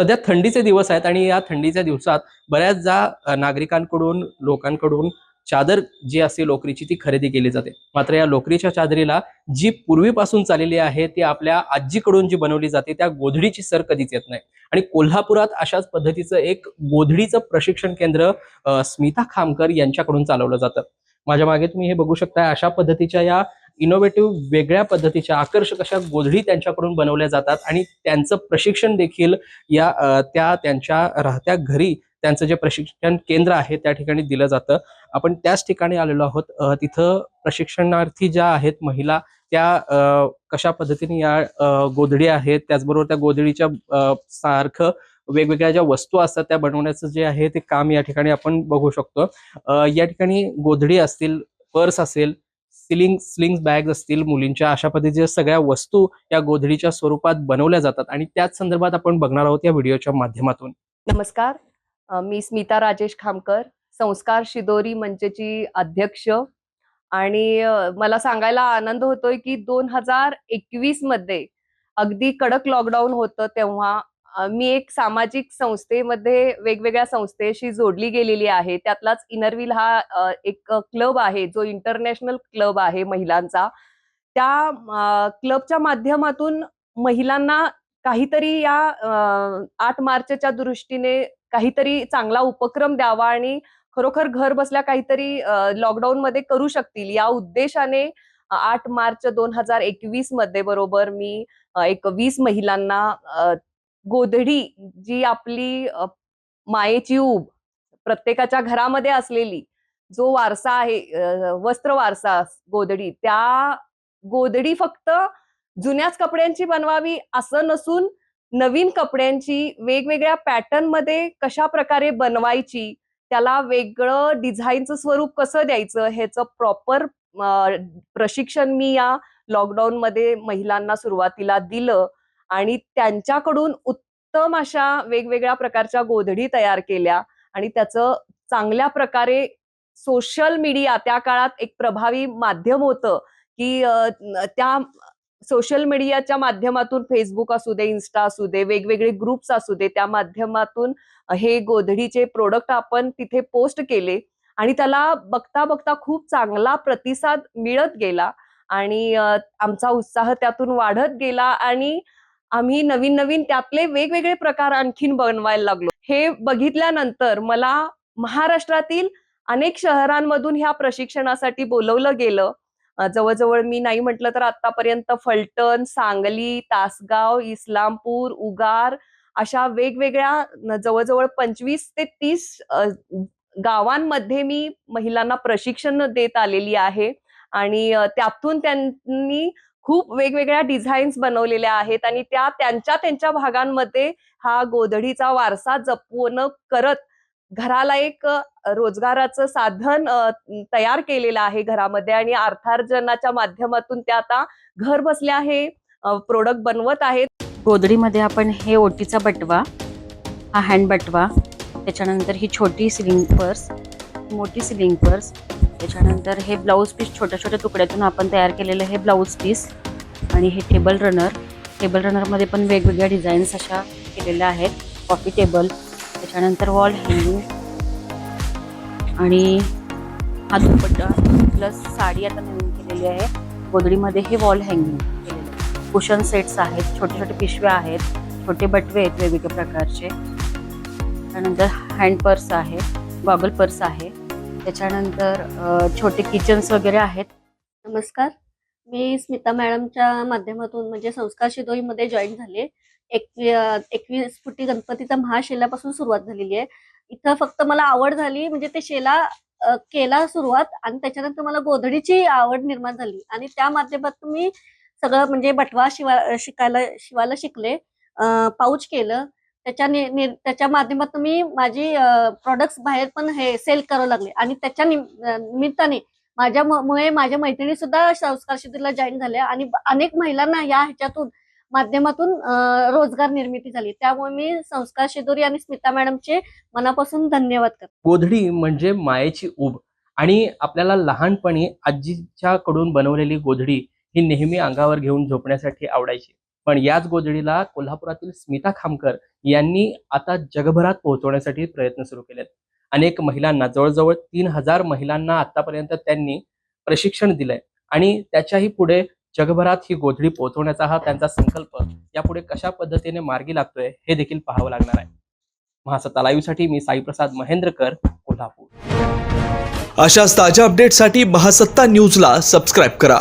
सध्या थंडीचे दिवस आहेत आणि या थंडीच्या दिवसात बऱ्याचदा नागरिकांकडून लोकांकडून चादर जी असते लोकरीची ती खरेदी केली जाते. मात्र या लोकरीच्या चादरीला जी पूर्वीपासून चाललेली आहे ती आपल्या आजीकडून जी बनवली जाते त्या गोधडीची सर कधीच येत नाही. आणि कोल्हापुरात अशाच पद्धतीचं एक गोधडीचं प्रशिक्षण केंद्र स्मिता खामकर यांच्याकडून चालवलं जातं. माझ्या मागे तुम्ही हे बघू शकता अशा पद्धतीच्या या इनोव्हेटिव्ह वेगळ्या पद्धतीच्या आकर्षक अशा गोधडी त्यांच्याकडून बनवल्या जातात आणि त्यांचं प्रशिक्षण देखील या त्या त्यांच्या राहत्या घरी त्यांचं जे प्रशिक्षण केंद्र आहे त्या ठिकाणी दिलं जातं. आपण त्याच ठिकाणी आलेलो आहोत. तिथं प्रशिक्षणार्थी ज्या आहेत महिला त्या कशा पद्धतीने या गोधडी आहेत त्याचबरोबर त्या गोधडीच्या सारखं वेगवेगळ्या ज्या वस्तू असतात त्या बनवण्याचं जे आहे ते काम या ठिकाणी आपण बघू शकतो. या ठिकाणी गोधडी असतील पर्स असेल सिलिंग स्लिंग्स बॅग असतील मुलींच्या अशा पद्धतीच्या सगळ्या वस्तू या गोधडीच्या स्वरूपात बनवल्या जातात आणि त्याच संदर्भात आपण बघणार आहोत या व्हिडिओच्या माध्यमातून. नमस्कार. मी स्मिता राजेश खामकर संस्कार शिदोरी मंचची अध्यक्ष. आणि मला सांगायला आनंद होतोय की दोन हजार एकवीसमध्ये अगदी कडक लॉकडाऊन होतं तेव्हा मी एक सामाजिक संस्थेमध्ये वेगवेगळ्या संस्थेशी जोडली गेलेली आहे. त्यातलाच इनरविल हा एक क्लब आहे जो इंटरनॅशनल क्लब आहे महिलांचा. त्या क्लबच्या माध्यमातून महिलांना काहीतरी या आठ मार्चच्या दृष्टीने काहीतरी चांगला उपक्रम द्यावा आणि खरोखर घर बसल्या काहीतरी लॉकडाऊन मध्ये करू शकतील. या उद्देशाने आठ मार्च दोन हजार एकवीसमध्ये बरोबर मी एक वीस महिलांना गोधडी जी आपली मायेची ऊब प्रत्येकाच्या घरामध्ये असलेली जो वारसा आहे वस्त्र वारसा गोधडी त्या गोधडी फक्त जुन्याच कपड्यांची बनवावी असं नसून नवीन कपड्यांची वेगवेगळ्या पॅटर्नमध्ये कशा प्रकारे बनवायची त्याला वेगळं डिझाईनचं स्वरूप कसं द्यायचं ह्याचं प्रॉपर प्रशिक्षण मी या लॉकडाऊन मध्ये महिलांना सुरुवातीला दिलं. आणि त्यांच्याकडून उत्तम अशा वेगवेगळ्या प्रकारच्या गोधडी तयार केल्या. आणि त्याचं चांगल्या प्रकारे सोशल मीडिया त्या काळात एक प्रभावी माध्यम होतं की त्या सोशल मीडियाच्या माध्यमातून फेसबुक असू दे इन्स्टा असू दे वेगवेगळे ग्रुप्स असू दे त्या माध्यमातून हे गोधडीचे प्रोडक्ट आपण तिथे पोस्ट केले. आणि त्याला बघता बघता खूप चांगला प्रतिसाद मिळत गेला. आणि आमचा उत्साह त्यातून वाढत गेला आणि आम्ही नवीन नवीन त्यातले वेगवेगळे प्रकार आणखीन बनवायला लागलो. हे बघितल्यानंतर मला महाराष्ट्रातील अनेक शहरांमधून ह्या प्रशिक्षणासाठी बोलवलं गेलं. जवळजवळ मी नाही म्हटलं तर आतापर्यंत फलटण सांगली तासगाव इस्लामपूर उगार अशा वेगवेगळ्या जवळजवळ पंचवीस ते तीस गावांमध्ये मी महिलांना प्रशिक्षण देत आलेली आहे. आणि त्यातून त्यांनी खूप वेगवेगळ्या डिझाईन्स बनवलेल्या आहेत आणि त्या त्यांच्या त्यांच्या भागांमध्ये हा गोधडीचा वारसा जपवणं करत घराला एक रोजगाराचं साधन तयार केलेलं आहे घरामध्ये आणि अर्थार्जनाच्या माध्यमातून त्या आता घर बसल्या हे प्रोडक्ट बनवत आहेत. गोधडीमध्ये आपण हे ओटीचा बटवा हा हँड बटवा त्याच्यानंतर ही छोटी सिलिंग पर्स मोठी सिलिंग पर्स त्याच्यानंतर हे ब्लाऊज पीस छोट्या छोट्या तुकड्यातून आपण तयार केलेलं हे ब्लाऊज पीस आणि हे टेबल रनर टेबल रनरमध्ये पण वेगवेगळ्या डिझाईन्स अशा केलेल्या आहेत. कॉफी टेबल त्याच्यानंतर वॉल हँगिंग आणि हा दुपट्टा प्लस साडी आता नवीन केलेली आहे. गोदडीमध्ये हे वॉल हँगिंग केलेलं आहे. कुशन सेट्स आहेत छोटे छोटे पिशव्या आहेत छोटे बटवे आहेत वेगवेगळ्या प्रकारचे. त्यानंतर हँड पर्स आहे गॉगल पर्स आहे. त्याच्यानंतर छोटे किचन्स वगैरे आहेत. नमस्कार. मी स्मिता मॅडमच्या माध्यमातून म्हणजे संस्कार शिदोईमध्ये जॉईन झाले. एक एकवीस फुटी गणपतीचा महाशेलापासून सुरुवात झालेली आहे. इथं फक्त मला आवड झाली म्हणजे ते शेला केला सुरुवात आणि त्याच्यानंतर मला गोधडीची आवड निर्माण झाली. आणि त्या माध्यमातून मी सगळं म्हणजे बटवा शिवा शिकायला शिवायला शिकले. पाऊच केलं. त्याच्याने त्याच्या माध्यमातून मी माझी प्रॉडक्ट्स बाहेर पण हे सेल करावं लागले. आणि त्याच्या निमित्ताने माझ्यामुळे माझ्या मैत्रिणी सुद्धा संस्कार शिबिरला जॉईन झाल्या. आणि अनेक महिलांना या ह्याच्यातून माध्यमातून रोजगार निर्मिती झाली. त्यामुळे मी संस्कार शिदुरी आणि स्मिता मॅडमचे मनापासून धन्यवाद करते. गोधडी म्हणजे मायेची ऊब. आणि आपल्याला लहानपणी आजीच्याकडून बनवलेली गोधडी ही नेहमी अंगावर घेऊन झोपण्यासाठी आवडायची. पण याच गोधडीला कोल्हापुरातील स्मिता खामकर यांनी आता जगभरात पोहोचवण्यासाठी प्रयत्न सुरू केलेत. अनेक महिलांना जवळजवळ तीन हजार महिलांना आतापर्यंत त्यांनी प्रशिक्षण दिलंय आणि त्याच्याही पुढे जगभरात ही गोधडी पोहोचवण्याचा हा त्यांचा संकल्प यापुढे कशा पद्धतीने मार्गी लागतोय हे देखील पाहावं लागणार आहे. महासत्ता लाईव्हसाठी मी साईप्रसाद महेंद्रकर कोल्हापूर. अशाच ताज्या अपडेटसाठी महासत्ता न्यूजला सबस्क्राईब करा.